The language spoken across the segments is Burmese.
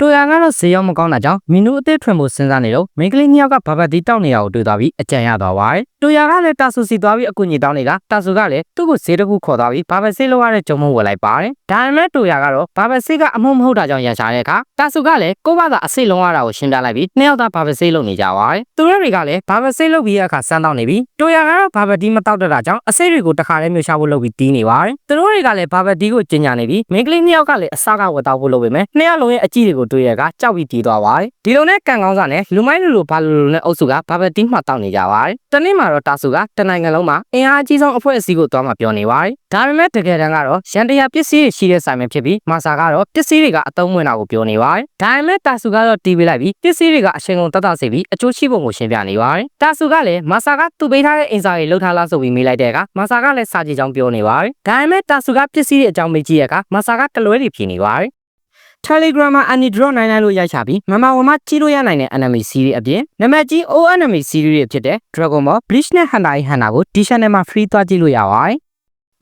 တိုယာကတော့ဈေးရောက်မကောင်းတာကြောင့်မီနူအသစ်ထွင်ဖို့စဉ်းစားနေတော့မိန်းကလေးနှစ်ယောက်ကဘာဘတ်တီတောက်နေတာကိုတွေ့သွားပြီးအကြံရသွားပါတယ်တိုယာကလည်းတာဆူစီသွားပြီးအကူအညီတောင်းနေတာတာဆူကလည်းသူ့ကိုဈေးတစ်ခုခေါ်သွားပြီးဘာဘတ်ဆေးလောက်ရတဲ့ဂျုံမဝယ်လိုက်ပါတယ်ဒါပေမဲ့တိုယာကတော့ဘာဘတ်ဆေးကအမှုမဟုတ်တာကြောင့်ရန်ရှာတဲ့အခါတာဆူကလည်းကိုယ့်ဘာသာအစိတ်လုံးရတာကိုရှင်းပြလိုက်ပြီးနှစ်ယောက်သားဘာဘတ်ဆေးလုပ်နေကြပါတယ်သူတို့တွေကလည်းဘာဘတ်ဆေးလုပ်ပြီးတဲ့အခါစမ်းတောင်းနေပြီးတိုယာကတော့ဘာဘတ်တီမတောက်တတ်တာကြောင့်အစိတ်တွေကိုတခါတည်းမျိုးရှာဖို့လုပ်ပြီးတီးနေပါတယ်သူတို့တွေကလည်းဘာဘတ်တီကိုကျင်ညာနေပြီးမိန်းကလေးနှစ်ယောက်ကလည်းအစကဝတ်တောက်ဖို့လုပ်ပေမဲ့နှစ်ယောက်လုံးရဲ့အကြည့်တွေကိုတွေ့ရကကြောက်ပြီးတီးသွားပါတယ်ဒီလိုနဲ့ကန်ကောင်းစားနဲ့လူမိုင်းလူလိုဘာလူလိုနဲ့အုပ်စုကဘာဘတ်တီမှတောက်နေကြပါတယ်တနေ့မှာတော့တာဆူကတနိုင်ငံလုံးမှာအင်အားအကြီးဆုံးအဖွဲ့အစည်းကိုတွားမှာပြောနေပါတယ်ဒါပေမဲ့တကယ်တမ်းကတော့ရန်တရာပစ္စည်းတွေရှိတဲ့ဆိုင်မှာဖြစ်ပြီးမာစာကတော့ပစ္စည်းတွေကအသုံးဝင်တာကိုပြောနေပါတယ်ဒါပေမဲ့တာဆူကတော့တီးပေးလိုက်ပြီးပစ္စည်းတွေကအရှင်ကုန်တတ်တစေပြီးအကျိုးရှိပုံကိုရှင်းပြနေပါတယ်တာဆူကလည်းမာစာကသူ့ပေးထားတဲ့အင်စာတွေလှုပ်ထားလားဆိုပြီးမေးလိုက်တဲ့အခါမာစာကလည်းစာကြည့်ကြောင်းပြောနေပါတယ်ဒါပေမဲ့တာဆူကပစ္စည်းတွေအကြောင်းမေးကြည့်တဲ့အခါမာစာကတလွဲတွေဖြစ်နေပါတယ် Telegram မှာ Annie Draw နိုင်နိုင်လို့ရိုက်ချပြီးမမဝမကြီးလို့ရနိုင်တဲ့ enemy series အပြင်နံပါတ်ကြီး O enemy series တွေဖြစ်တဲ့ Dragon Ball Bleach နဲ့ Hunter x Hunter ကိုဒီ channel မှာ free သွားကြည့်လို့ရပါတယ်။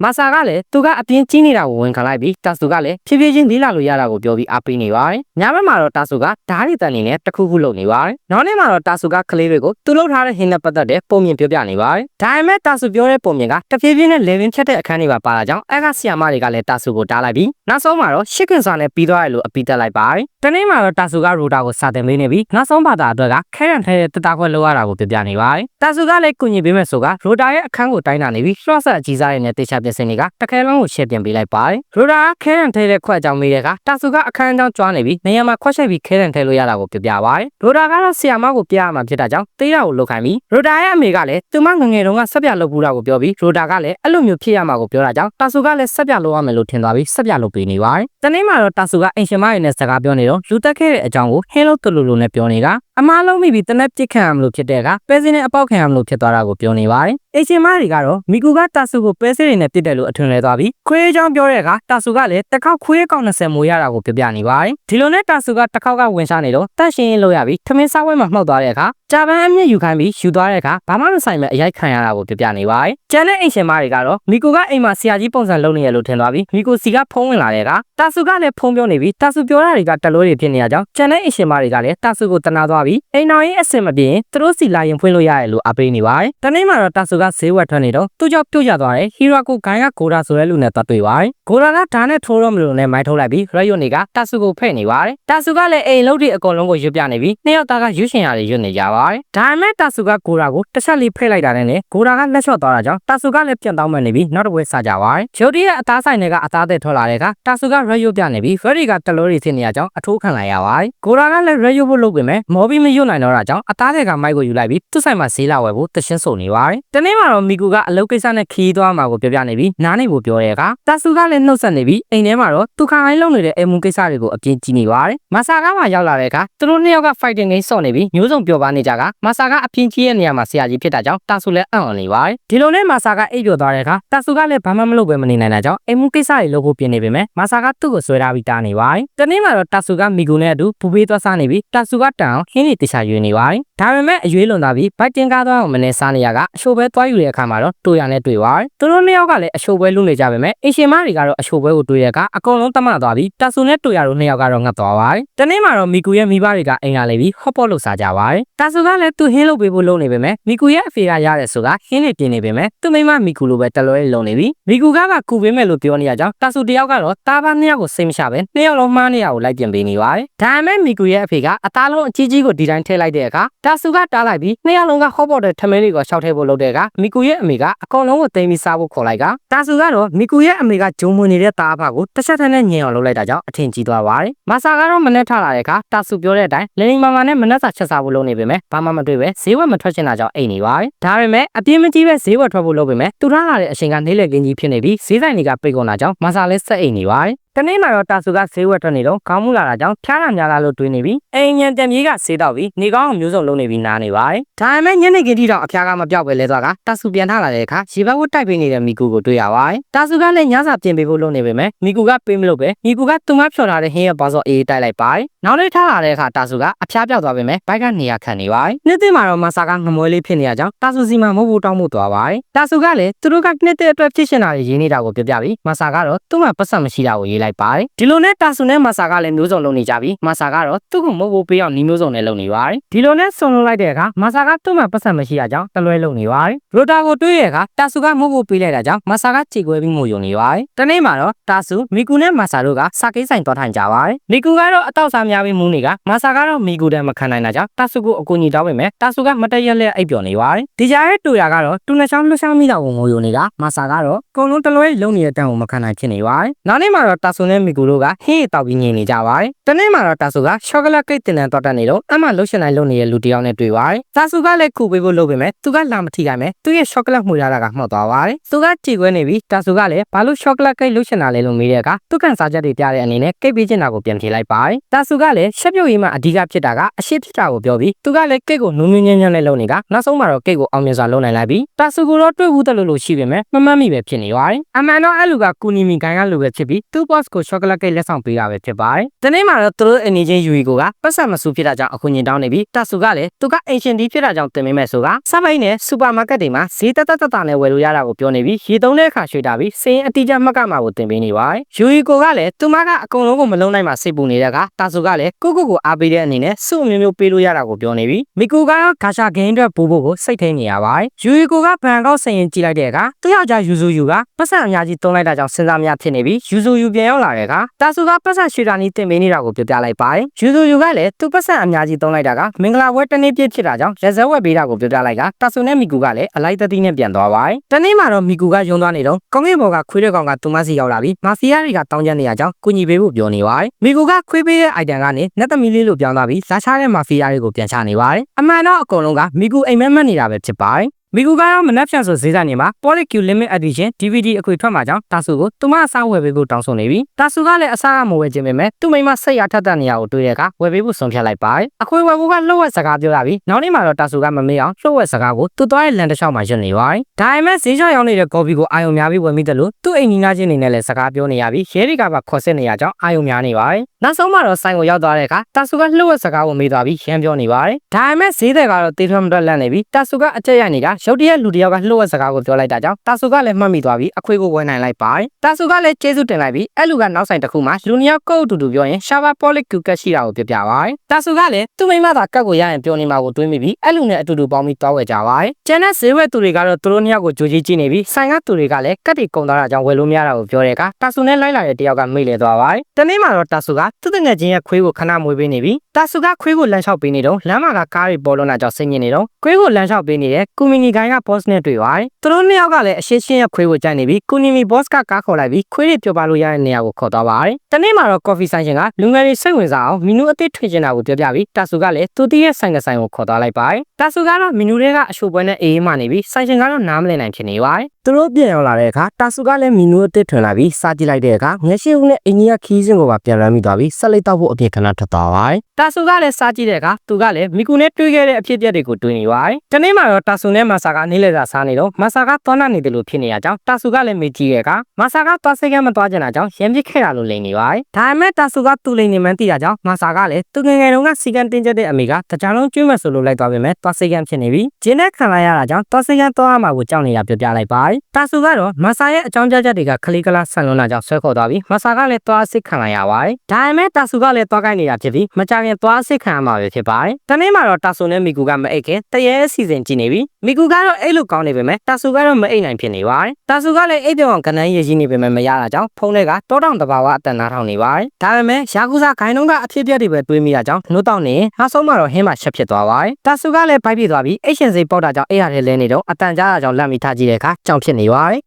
မာဆာကလည်းသူကအပြင်ကြီးနေတာကိုဝန်ခံလိုက်ပြီးတာဆူကလည်းဖြည်းဖြည်းချင်းလေးလာလို့ရတာကိုပြောပြီးအားပေးနေပါတယ်။ညဘက်မှာတော့တာဆူကဓာတ်ရီတန်နေနဲ့တခုခုလုပ်နေပါတယ်။နောက်နေ့မှာတော့တာဆူကကလေးတွေကိုသူလုပ်ထားတဲ့ဟင်းနဲ့ပတ်သက်တဲ့ပုံမြင်ပြောပြနေပါတယ်။ဒါပေမဲ့တာဆူပြောတဲ့ပုံမြင်ကတဖြည်းဖြည်းနဲ့ level ဖြတ်တဲ့အခန်းတွေပါပါလာကြောင်းအဲ့ကဆီယာမတွေကလည်းတာဆူကိုတားလိုက်ပြီးနောက်ဆုံးမှာတော့ရှစ်ခင်စာနဲ့ပြီးသွားတယ်လို့အပိတက်လိုက်ပါတယ်။တနေ့မှာတော့တာဆူကရိုတာကိုစာတင်ပေးနေပြီးနောက်ဆုံးဘာသာအတွက်ကခဲရန်ထဲတဲ့တတခွက်လောက်ရတာကိုပြပြနေပါတယ်။တာဆူကလည်းကုညီပေးမယ်ဆိုကရိုတာရဲ့အခန်းကိုတိုင်းတာနေပြီးလွှတ်ဆက်အကြီးစားရဲ့နဲ့တေချာပြင်ဆင်တွေကတခဲလုံးကိုရှယ်ပြင်ပေးလိုက်ပါတယ်။ရိုတာကခဲရန်ထဲတဲ့ခွက်အကြောင်းမေးတဲ့အခါတာဆူကအခန်းအကြောင်းကြွားနေပြီးနေရာမှာခွက်ချက်ပြီးခဲရန်ထဲလို့ရတာကိုပြပြပါတယ်။ရိုတာကတော့ဆီယာမကိုပြရမှာဖြစ်တာကြောင့်တေးတာကိုလုတ်ခိုင်းပြီးရိုတာရဲ့အမေကလည်းသူမငငယ်တုန်းကဆက်ပြလုပ်ဘူးတာကိုပြောပြီးရိုတာကလည်းအဲ့လိုမျိုးဖြစ်ရမှာကိုပြောတာကြောင့်တာဆူကလည်းဆက်ပြလုပ်ရမယ်လို့ထင်သွားပြီးဆက်ပြလုပ်ပေးနေပါတယ်။တနေ့မှာတော့တာဆူကအင်ရှင်မရနဲ့စကားပြောနေတော့လူတက်ခဲ့တဲ့အကြောင်းကိုဟင်းလို့တူလူလူနဲ့ပြောနေတာအမားလုံးမိပြီးတနက်ပစ်ခံရမလို့ဖြစ်တဲ့ကပဲစင်းနဲ့အပေါက်ခံရမလို့ဖြစ်သွားတာကိုပြောနေပါတယ်။အင်ရှင်မတွေကတော့မီကူကတာဆူကိုပဲစင်းတွေနဲ့ပစ်တယ်လို့အထွင်လဲသွားပြီးခွေးအကြောင်းပြောတဲ့အခါတာဆူကလည်းတစ်ခေါက်ခွေးကောက်20မိုးရတာကိုပြပြနေပါတယ်။ဒီလိုနဲ့တာဆူကတစ်ခေါက်ကဝင်ရှာနေတော့တန့်ရှင်းရေးလုပ်ရပြီးထမင်းစားပွဲမှာမှောက်သွားတဲ့အခါဂျပန်အမြင့်ယူခိုင်းပြီးယူသွားတဲ့အခါဘာမှမဆိုင်မဲ့အရိုက်ခံရတာကိုပြပြနေပါတယ်။ကျန်တဲ့အင်ရှင်မတွေကတော့မီကူကအိမ်မှာဆရာကြီးပုံစံလုပ်နေရလို့ထင်သွားပြီးမီကူစီကဖုံးဝင်လာတဲ့အခါ တာဆူကလည်းဖုံးပြောနေပြီးတာဆူပြောတာတွေကတလို့တွေဖြစ်နေရကြောင်းကျန်တဲ့အင်ရှင်မတွေကလည်းတာဆူကိုတနာသွားပြီးအိမ်တော်ရေးအဆင်မပြေရင်သူတို့စီလာရင်ဖွင့်လို့ရတယ်လို့အပေးနေပါတယ်။တနေ့မှာတော့တာဆူကဈေးဝယ်ထွက်နေတော့သူ့ကြောင့်ပြုတ်ရသွားတဲ့ဟီရိုကိုဂိုင်းကဂိုရာဆိုတဲ့လူနဲ့တွေ့တွေ့ပါတယ်။ဂိုရာကဓာတ်နဲ့ထိုးတော့မလို့နဲ့မိုင်းထုတ်လိုက်ပြီးရက်ရွတ်နေကတာဆူကိုဖဲ့နေပါတယ်။တာဆူကလည်းအိမ်လုံးတွေအကုန်လုံးကိုရွတ်ပြနေပြီးနှစ်ယောက်သားကရွတ်ရှင်ရတယ်ရွတ်နေကြပါတယ်။ဒါပေမဲ့တာဆူကဂိုရာကိုတစ်ချက်လေးဖဲ့လိုက်တာနဲ့ဂိုရာကလက်လျှော့သွားတာကြောင့်တာဆူကလည်းပြန်တောင်းမှနေပြီးနောက်တစ်ပွဲစကြပါတယ်။ဂျိုဒီရဲ့အသားဆိုင်တွေကအသားသက်ထွက်လာတဲ့အခါတာဆူကရက်ရွတ်ပြနေပြီးဖရီကတလို့တွေဖြစ်နေရကြောင်းအထိုးခံလိုက်ရပါတယ်။ဂိုရာကလည်းရက်ရွတ်ဖို့လုပ်ပေမဲ့မော်ဘီမရွတ်နိုင်တော့တာကြောင့်အသားသက်ကမိုက်ကိုယူလိုက်ပြီးသူ့ဆိုင်မှာဈေးလာဝယ်ဖို့တရှင်းဆိုနေပါတယ်။တနေ့မှာတော့မီကူကအလုပ်ကိစ္စနဲ့ခီးသွားမှာကိုပြောပြနေပြီးနားနေဖို့ပြောတဲ့အခါတာဆူကလည်းနှုတ်ဆက်နေပြီးအိမ်ထဲမှာတော့သူခါတိုင်းလုပ်နေတဲ့အိမ်မူကိစ္စတွေကိုအပြင်းကြီးနေပါတယ်။မာဆာကမှရောက်လာတဲ့အခါသူတို့နှစ်ယောက်က fighting game ဆော့နေပြီးမျိုးစုံပျော်ပါနေကြကမာဆာကအပြင်းကြီးရဲ့နေရာမှာဆရာကြီးဖြစ်တာကြောင့်တာဆူလည်းအံ့ဩနေပါတယ်။ဒီလိုနဲ့မာဆာကအိပ်ပျော်သွားတဲ့အခါတာဆူကလည်းဘာမှမလုပ်ပဲမနေနိုင်တာကြောင့်အိမ်မူကိစ္စတွေလုပ်ဖို့ပြင်နေပေမဲ့မာဆာကသူ့ကိုဆွဲထားပြီးတားနေပါတယ်။တနေ့မှာတော့တာဆူကမီကူနဲ့အတူဘူဘေးသွားစားနေပြီးတာဆူကတန်အောင်ဟင်းတွေတခြားယူနေပါတယ်။ဒါပေမဲ့အရွေးလွန်သွားပြီးဘိုက်တင်ကားသွားအောင်မနေစားနေရကအရှိုးပဲသွားယူတဲ့အခါမှာတော့တူရနဲ့တွေ့ပါတယ်။သူတို့နှစ်ယောက်ကလည်းအရှိုးပွဲလုပ်နေကြပေမဲ့အင်ရှင်မတွေကတော့အရှိုးပွဲကိုတွေ့တဲ့အခါအကုန်လုံးတမသွားပြီးတာဆူနဲ့တူရတို့နှစ်ယောက်ကတော့ငတ်သွားပါတယ်။တနေ့မှာတော့မီကူရဲ့မိဘတွေကအိမ်လာလေပြီးဟော့ပေါ့လို့စားကြပါတယ်။တာဆူကလည်းသူဟင်းလုပ်ပေးဖို့လုပ်နေပေမဲ့မီကူရဲ့အဖေကရတယ်ဆိုတာဟင်းတွေပြင်နေပေမဲ့သူ့မိမမီကူလိုပဲတလွဲလုံနေပြီ။မီကူကကကူပေးမယ်လို့ပြောနေရကြောင်းတာဆူတယောက်ကတော့တားပါနှစ်ယောက်ကိုစိတ်မချပဲနှစ်ယောက်လုံးမှားနေရကိုလိုက်ပြင်ပေးနေပါတယ်။ဒါပေမဲ့မီကူရဲ့အဖေကအသားလုံးအကြီးကြီးကိုဒီတိုင်းထည့်လိုက်တဲ့အခါတာဆူကတားလိုက်ပြီးနှစ်ယောက်လုံးကဟော့ပေါ့တဲ့ထမင်းတွေကိုရှောက်ထည့်ဖို့လုပ်တဲ့အခါမီကူရဲ့အမေကအကောင်လုံးကိုသိမ်းပြီးစားဖို့ခေါ်လိုက်ကတာဆူကတော့မီကူရဲ့အမေကဂျုံမွေနေတဲ့တားအဖကိုတစ်ချက်ထက်နဲ့ညင်အောင်လုပ်လိုက်တာကြောင့်အထင်ကြီးသွားပါတယ်။မာဆာကတော့မနဲ့ထလာတဲ့အခါတာဆူပြောတဲ့အတိုင်းလင်းလင်းမာမာနဲ့မနဲ့စာချက်စားဖို့လုပ်နေပေမဲ့ဘာမှမတွေ့ပဲဈေးဝယ်မထွက်ချင်တာကြောင့်အိမ်နေပါတယ်။ဒါပေမဲ့အပြင်းမကြီးပဲဈေးဝယ်ထွက်ဖို့လုပ်ပေမဲ့သူထားလာတဲ့အချိန်ကနှေးလေကင်းကြီးဖြစ်နေပြီးဈေးဆိုင်တွေကပိတ်ကုန်တာကြောင့်မာဆာလည်းဆက်အိမ်နေပါတယ်။တနေ့မှာတော့တာဆူကဈေးဝယ်ထွက်နေတော့ခေါင်းမူလာတာကြောင့်ဖျားတာများလာလို့တွေးနေပြီးအိမ်ညံတံပြေးကဆေးတော့ပြီးနေကောင်းအောင်မျိုးစုံလုံးနေပြီးနားနေပါတယ်။ဒါပေမဲ့ညနေခင်းထိတော့အဖျားကမပြောက်ပဲလဲသွားကတာဆူပြန်ထလာတဲ့အခါရေဘက်ဝတ်တိုက်ပေးနေတဲ့မီကူကိုတွေ့ရပါတယ်။တာဆူကလည်းညစာပြင်ပေးဖို့လုပ်နေပေမဲ့မီကူကပေးမလို့ပဲမီကူကသူမဖြော်ထားတဲ့ဟင်းရဲ့ဘောစောအေးတိုက်လိုက်ပါတယ်။ နောက်လေးထားလာတဲ့အခါတာဆူကအဖျားပြောက်သွားပေမဲ့ဘိုက်ကနေရာခံနေပါတယ်။နှစ်သိမှာတော့မဆာကငမွေလေးဖြစ်နေရကြောင်းတာဆူစီမှာမဟုတ်ဘူးတောင်းမှုသွားပါတယ်။တာဆူကလည်းသူတို့ကနှစ်သိအတွက်ဖြစ်ရှင်တာတွေရေးနေတာကိုပြောပြပြီးမဆာကတော့သူ့မှာပတ်သက်မရှိတာကိုရေးလိုက်ပါတယ်။ဒီလိုနဲ့တာဆူနဲ့မဆာကလည်းမျိုးစုံလုပ်နေကြပြီးမဆာကတော့သူ့ကိုမဟုတ်ဘူးပေးအောင်ညီမျိုးစုံနဲ့လုပ်နေပါတယ်။ဒီလိုနဲ့ဆွန်လုံးလိုက်တဲ့အခါမဆာကသူ့မှာပတ်သက်မရှိတာကြောင့်တလွဲလုပ်နေပါတယ်။ရိုတာကိုတွေးရတဲ့အခါတာဆူကမဟုတ်ဘူးပေးလိုက်တာကြောင့်မဆာကခြေခွဲပြီးငိုယုံနေပါတယ်။တနေ့မှာတော့တာဆူမီကူနဲ့မဆာတို့ကစာကိတ်ဆိုင်သွားထိုင်ကြပါတယ်။မီကူကတော့အတော့စားများပြီးမူးနေကမဆာကတော့မီကူတဲ့မခံနိုင်တာကြောင့်တာဆူကိုအကူအညီတောင်းပေမဲ့တာဆူကမတည့်ရက်လက်အိပ်ပျော်နေပါတယ်။ဒီကြားရဲ့တူရကတော့တူနှချောင်းလှချောင်းမိတော့ကိုငိုယုံနေတာမဆာကတော့အကုန်လုံးတလွဲလုံးနေတဲ့တန်ကိုမခံနိုင်ဖြစ်နေပါတယ်။နောက်နေ့မှာတော့တာဆူနဲ့မီကူတို့ကဟင်းရတောက်ပြီးငြိမ်နေကြပါတယ်။တနေ့မှာတော့တာဆူကရှော့ကလက်ကိတ်တင်တန်းတော့တက်နေတော့အမှလှုပ်ရှင်နိုင်လုပ်နေတဲ့လူတစ်ယောက်နဲ့တွေ့ပါတယ်။တာဆူကလည်းခုပေးဖို့လုပ်ပေမဲ့သူကလာမထိခိုင်မဲ့သူ့ရဲ့ရှော့ကလက်မှုရတာကမှောက်သွားပါတယ်။သူကကြည်ခွဲနေပြီးတာဆူကလည်းဘာလို့ရှော့ကလက်ကိတ်လှုပ်ရှင်တာလဲလို့မေးတဲ့အခါသူကန်စားချက်တွေပြတဲ့အနေနဲ့ကိတ်ပေးချင်တာကိုပြန်ဖြေလိုက်ပါတယ်။တာဆူကလည်းရှက်ပြုတ်ရေးမှအဓိကဖြစ်တာကအရှိဖြစ်တာကိုပြောပြီးသူကလည်းကိတ်ကိုနုံနုံညံ့ညံ့နဲ့လုပ်နေကနောက်ဆုံးမှာတော့ကိတ်ကိုအောင်မြင်စွာလုပ်နိုင်လိုက်ပြီးတာဆူကိုတော့တွေ့ဘူးတယ်လို့လို့ရှိပေမဲ့မမှတ်မိပဲဖြစ်နေပါတယ်။အမှန်တော့အဲ့လူကကူနီမီဂိုင်းကလူပဲဖြစ်ပြီးသူ့ boss ကိုရှော့ကလက်ကိတ်လက်ဆောင်ပေးတာပဲဖြစ်ပါတယ်။ဒီနေ့မှာတော့သူတို့အနေချင်းယူရီကိုကပတ်ဆက်မဆူဖြစ်တာကြောင့်အခုညင်တောင်းနေပြီးတာဆူကလည်းသူကအင်ရှင်ဒီဖြစ်တာကြောင့်တင်ပေးမယ်ဆိုကစပိုင်နဲ့စူပါမားကတ်တွေမှာဈေးတက်တက်တက်တာနဲ့ဝယ်လို့ရတာကိုပြောနေပြီးရေသုံးတဲ့အခါရွှေ့တာပြီးစင်းအတိအကျမှတ်ကမှာကိုတင်ပေးနေပါတယ်။ယူရီကိုကလည်းသူမကအကုန်လုံးကိုမလုံးနိုင်မှစိတ်ပူနေတဲ့ကတာဆူကလည်းကိုကိုကိုအားပေးတဲ့အနေနဲ့စုအမျိုးမျိုးပေးလို့ရတာကိုပြောနေပြီးမီကူကတော့ဂါရှာဂိမ်းအတွက်ပို့ဖို့ကိုစိတ်ထိန်နေရပါတယ်။ယူရီကိုကဘန်ကောက်ဆင်ရင်ကြည့်လိုက်တဲ့အခါသူ့ယောက်ျားယူဇူယူကပတ်စံအများကြီးတုံးလိုက်တာကြောင့်စဉ်းစားများဖြစ်နေပြီးယူဇူယူပြန်ရောက်လာတဲ့အခါတာဆူကပတ်စံရွှေတာနီးတင်ပေးနေတာကိုပြောပြလိုက်ပါတယ်။ယူဇူယူကလည်းသူပတ်စံအများကြီးတုံးလိုက်တာကမင်္ဂလာပွဲတစ်နေ့ပြည့်ဖြစ်တာကြောင့်လက်ဇက်ဝက်ပေးတာကိုပြောပြလိုက်ကတာဆူနဲ့မီကူကလည်းအလိုက်တတိနဲ့ပြန်သွားပါတယ်။တနေ့မှာတော့မီကူကယုံသွားနေတော့ကောင်းကင်ဘော်ကခွေးတဲ့ကောင်ကသူမစီရောက်လာပြီးမာဖီးယားတွေကတောင်းကျမ်းနေရကြောင်းကုညီပေးဖို့ပြောနေပါတယ်။မီကူကခွေးပေးတဲ့ item ကနေနတ်သမီးလေးလို့ပြောင်းသွားပြီးလာချတဲ့မာဖီးယားတွေကိုပြန်ချနေပါတယ်။အမှန်တော့အကုန်လုံးကမီကူအိမ်မက်မက်နေတာပဲဖြစ်ပါတယ်။ မီကူကတော့မနက်ဖြန်ဆိုဈေးဆိုင်နေမှာ Polyq Limit Edition DVD အခွေထွက်မှာကြောင့်တာဆူကိုသူမအစားဝယ်ပေးဖို့တောင်းဆိုနေပြီတာဆူကလည်းအစားကမဝယ်ခြင်းပဲမဲ့သူ့မိမစိတ်ရထက်တဲ့နေရာကိုတွေ့ရကဝယ်ပေးဖို့ဆုံးဖြတ်လိုက်ပါတယ်အခွေဝယ်ဖို့ကလှုပ်ဝက်စကားပြောရပြီးနောက်နေ့မှာတော့တာဆူကမမေ့အောင်လှုပ်ဝက်စကားကိုသူသွားတဲ့လန်တစ်လျှောက်မှာရွတ်နေပါတယ်ဒါပေမဲ့ဈေးချောင်းရောက်နေတဲ့ကော်ဖီကိုအာယုံများပြီးဝယ်မိတယ်လို့သူ့အိမ်ကြီးနားချင်းနေနဲ့လည်းစကားပြောနေရပြီးရဲတွေကပါခေါ်စစ်နေရကြောင်းအာယုံများနေပါတယ်နောက်ဆုံးမှာတော့ဆိုင်ကိုရောက်သွားတဲ့အခါတာဆူကလှုပ်ဝက်စကားကိုမေးသွားပြီးရမ်းပြောနေပါတယ်ဒါပေမဲ့ဈေးတဲ့ကတော့တေးထွန်းမတွက်လန့်နေပြီးတာဆူကအကြက်ရိုက်နေတာရုတ်တရက်လူတစ်ယောက်ကလှုပ်ဝက်စကားကိုပြောလိုက်တာကြောင့်တာဆူကလည်းမှတ်မိသွားပြီးအခွေကိုဝယ်နိုင်လိုက်ပါတယ်တာဆူကလည်းကျေးဇူးတင်လိုက်ပြီးအဲ့လူကနောက်ဆိုင်တစ်ခုမှာလူနှစ်ယောက်ကိုယ့်အတူတူပြောရင်ရှာဘာပေါ်လစ်ကူကတ်ရှိတာကိုပြပြပါတယ်တာဆူကလည်းသူ့မိမသာကတ်ကိုရရင်ပြောနေမှာကိုတွေးမိပြီးအဲ့လူနဲ့အတူတူပေါင်းပြီးတောင်းဝယ်ကြပါတယ်ကျန်တဲ့ဈေးဝယ်သူတွေကတော့သူတို့နှစ်ယောက်ကိုကြိုကြီးကြည့်နေပြီးဆိုင်ကသူတွေကလည်းကတ်တွေကုန်သွားတာကြောင့်ဝယ်လို့မရတာကိုပြောတဲ့အခါတာဆူနဲ့လိုက်လာတဲ့တယောက်ကမိလေသွားပါတယ်တနေ့မှာတော့တာဆူကသူ့တငယ်ချင်းရဲ့ခွေးကိုခဏမွေးပေးနေပြီးတာဆူကခွေးကိုလမ်းလျှောက်ပေးနေတော့လမ်းမှာကကားတွေပေါ်လွန်တာကြောင့်စိတ်ညစ်နေတော့ခွေးကိုလမ်းလျှောက်ပေးနေတဲ့ကူမီနီဂိုင်းက boss နဲ့တွေ့ပါတယ်သူတို့နှစ်ယောက်ကလည်းအရှင်းရှင်းရဲ့ခွေးကိုကြိုက်နေပြီးကူနီမီ boss ကကားခေါ်လိုက်ပြီးခွေးတွေပြောပါလို့ရတဲ့နေရာကိုခေါ်သွားပါတယ်တနေ့မှာတော့ coffee ဆိုင်ရှင်ကလူငယ်တွေစိတ်ဝင်စားအောင်မီနူအသစ်ထွင်ချင်တာကိုပြောပြပြီးတာဆူကလည်းသူတည်းရဲ့ဆိုင်ကဆိုင်ကိုခေါ်သွားလိုက်ပါတယ်တာဆူကတော့မီနူတွေကအရှိုးပွဲနဲ့အေးအေးမှနေပြီးဆိုင်ရှင်ကတော့နားမလည်နိုင်ဖြစ်နေပါတယ်သူတို့ပြန်ရောက်လာတဲ့အခါတာဆူကလည်းမီနူအသစ်ထွင်လာပြီးစားကြည့်လိုက်တဲ့အခါငှက်ရှိဦးနဲ့အင်ကြီးကခီးစင်ကိုပါပြန်လမ်းမိသွားပြီးဆက်လိုက်တော့ဖို့အပြင်ခဏထပ်သွားပါတယ်တာဆူကလည်းစားကြည့်တဲ့အခါသူကလည်းမီကူနဲ့တွေ့ခဲ့တဲ့အဖြစ်အပျက်တွေကိုတွေးနေပါတယ်တနေ့မှာတော့တာဆူနဲ့မာဆာကနေလေသာစားနေတော့မာဆာကသွားနာနေတယ်လို့ဖြစ်နေရကြောင်းတာဆူကလည်းမေးကြည့်တဲ့အခါမာဆာကသွားစိတ်ကမသွားကြတာကြောင့်ရံပစ်ခဲ့တာလို့လိန်နေပါတယ်ဒါပေမဲ့တာဆူကသူ့လိန်နေမှန်းသိတာကြောင့်မာဆာကလည်းသူငယ်ငယ်တုန်းကစီကံတင်းကျပ်တဲ့အမေကတကြားလုံးကျွေးမယ်ဆိုလို့လိုက်သွားပေမဲ့သွားစိတ်ကံဖြစ်နေပြီးဂျင်းနဲ့ခံလိုက်ရတာကြောင့်သွားစိတ်ကံသွားရမှာကိုကြောက်နေတာပြောပြလိုက်ပါတယ်တာဆူကတော့မာဆာရဲ့အကြောင်းပြချက်တွေကခလေးကလားဆန်လွန်းတာကြောင့်ဆွဲခေါ်သွားပြီးမာဆာကလည်းသွားစိတ်ခံလိုက်ရပါတယ်ဒါပေမဲ့တာဆူကလည်းသွားကိုင်းနေတာဖြစ်ပြီးမကြခင်သွားစိတ်ခံရမှာပဲဖြစ်ပါတယ်တနေ့မှာတော့တာဆူနဲ့မီကူကမအိတ်ခင်တရေအစီအစဉ်ကြည့်နေပြီးမီကူကတော့အိတ်လို့ကောင်းနေပေမဲ့တာဆူကတော့မအိတ်နိုင်ဖြစ်နေပါတယ်တာဆူကလည်းအိတ်ပြောင်ကနန်းရည်ကြီးနေပေမဲ့မရတာကြောင့်ဖုန်းထဲကတောတောင်တဘာဝအတန်နာထောင်နေပါတယ်ဒါပေမဲ့ယာကူဇာဂိုင်းလုံးကအဖြစ်အပျက်တွေပဲတွေးမိတာကြောင့်နှုတ်တောက်နေနောက်ဆုံးမှာတော့ဟင်းမှာချက်ဖြစ်သွားပါတယ်တာဆူကလည်းဘိုက်ပြသွားပြီးအိတ်ရှင်စိတ်ပေါက်တာကြောင့်အိတ်ရတဲ့လဲနေတော့အတန်ကြားတာကြောင့်လက်မိထားကြည့်တဲ့အခါကြောင်ဖြစ်နေပါတယ်